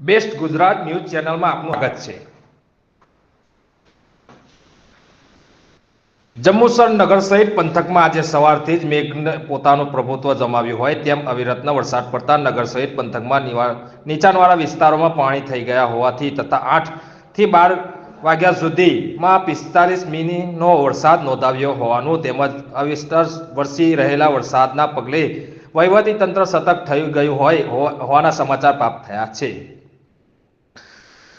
Best Gujarat news ચેનલમાં આપનું સ્વાગત છે. જંબુસર નગર સહિત પંથકમાં આજે સવારથી જ મેઘને પોતાનું પ્રભુત્વ જમાવ્યું હોય તેમ અવિરતનો વરસાદ પડતા નગર સહિત પંથકમાં નીચાણવાળા વિસ્તારોમાં પાણી થઈ ગયા હોવાથી તથા આઠથી બાર વાગ્યા સુધીમાં પિસ્તાલીસ મિલીનો વરસાદ નોંધાવ્યો હોવાનું તેમજ અવિસ્તર વરસી રહેલા વરસાદના પગલે વહીવટી તંત્ર સતર્ક થઈ ગયું હોય હોવાના સમાચાર પ્રાપ્ત થયા છે.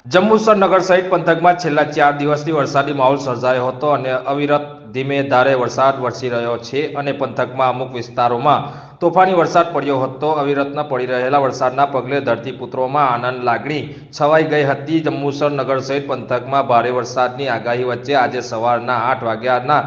જંબુસર નગર સહિત પંથકમાં છેલ્લા ચાર દિવસથી વરસાદી માહોલ સર્જાયો હતો અને અવિરત ધીમે ધારે વરસાદ વરસી રહ્યો છે અને પંથકમાં અમુક વિસ્તારોમાં તોફાની વરસાદ પડ્યો હતો. અવિરતના પડી રહેલા વરસાદના પગલે ધરતીપુત્રોમાં આનંદ લાગણી છવાઈ ગઈ હતી. જંબુસર નગર સહિત પંથકમાં ભારે વરસાદની આગાહી વચ્ચે આજે સવારના આઠ વાગ્યાના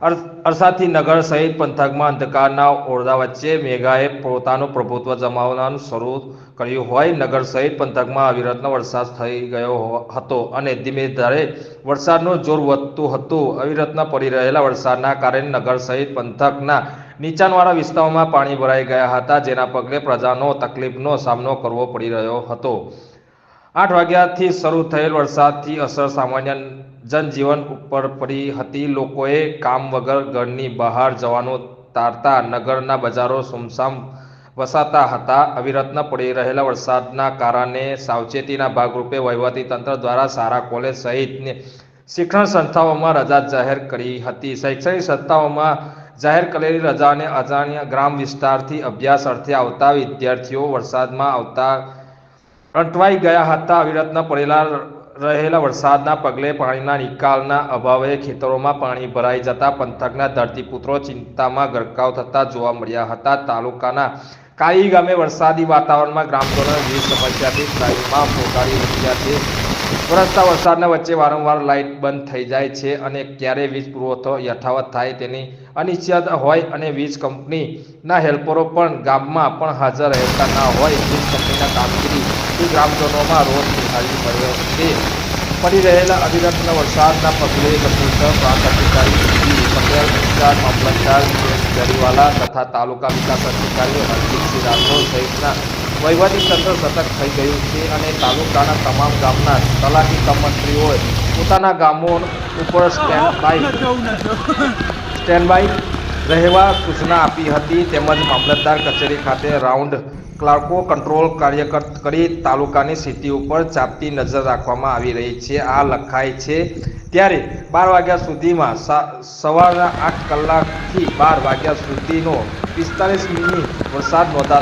અરસાથી નગર સહિત પંથકમાં અંધકારના ઓરડા વચ્ચે મેઘાએ પોતાનું પ્રભુત્વ જમાવવાનું શરૂ કર્યું હોય. નગર સહિત પંથકમાં અવિરતનો વરસાદ થઈ ગયો હતો અને ધીમે ધારે વરસાદનું જોર વધતું હતું. અવિરતના પડી રહેલા વરસાદના કારણે નગર સહિત પંથકના નીચાણવાળા વિસ્તારોમાં પાણી ભરાઈ ગયા હતા, જેના પગલે પ્રજાનો તકલીફનો સામનો કરવો પડી રહ્યો હતો. આઠ વાગ્યાથી શરૂ થયેલ વરસાદથી અસર સામાન્ય જનજીવન ઉપર પડી હતી. લોકોએ કામ વગર ઘરની બહાર જવાનું તારતા નગરના બજારો સુમસામ વસાતા હતા. અવિરતના પડી રહેલા વરસાદના કારણે સાવચેતીના ભાગરૂપે વહીવટી તંત્ર દ્વારા સારા કોલેજ સહિતની શિક્ષણ સંસ્થાઓમાં રજા જાહેર કરી હતી. શૈક્ષણિક સંસ્થાઓમાં જાહેર કરેલી રજાને અજાણ્યા ગ્રામ વિસ્તારથી અભ્યાસ અર્થે આવતા વિદ્યાર્થીઓ વરસાદમાં આવતા અટવાઈ ગયા હતા. અવિરતના પડેલા રહેલા વરસાદના પગલે પાણીના નિકાલના અભાવે ખેતરોમાં પાણી ભરાઈ જતા પંથકના ધરતીપુત્રો ચિંતામાં ગરકાવ થતા જોવા મળ્યા હતા. તાલુકાના કાઈ ગામે વરસાદી વાતાવરણમાં ગ્રામજનોને વિવિધ સમસ્યાથી ત્રાહીમાં પોકારી રહ્યા છે વરસતા વરસાદના વચ્ચે વારંવાર લાઇટ બંધ થઈ જાય છે અને ક્યારે વીજ પુરવઠો યથાવત થાય તેની અનિશ્ચિત હોય અને વીજ કંપનીના હેલ્પરો પણ ગામમાં પણ હાજર રહેતા ના હોય, વીજ કંપનીના કામગીરી ગ્રામજનોમાં રોજ નિહાળી પડ્યો છે પડી રહેલા અવિરત વરસાદના પગલે પ્રાંત અધિકારી. પટેલ વિસ્તાર મામલતદાર જરીવાલા તથા તાલુકા વિકાસ અધિકારી હરજીતસિંહ રાઠોડ સહિતના વહીવટી તંત્ર સતર્ક થઈ ગયું છે અને તાલુકાના તમામ ગામના તલાટી કમંત્રીઓએ મંત્રીઓએ પોતાના ગામો ઉપર સ્ટેન્ડ બાય સ્ટેન્ડ બાય રહેવા સૂચના આપી હતી તેમજ મામલતદાર કચેરી ખાતે રાઉન્ડ ક્લાર્કો કંટ્રોલ કાર્ય કર- કરી તાલુકાની સ્થિતિ ઉપર ચાપતી નજર રાખવામાં આવી રહી છે. આ લખાય છે ત્યારે બાર વાગ્યા સુધીમાં સવારના આઠ કલાકથી બાર વાગ્યા સુધીનો પિસ્તાલીસ મિનિટ વરસાદ નોંધા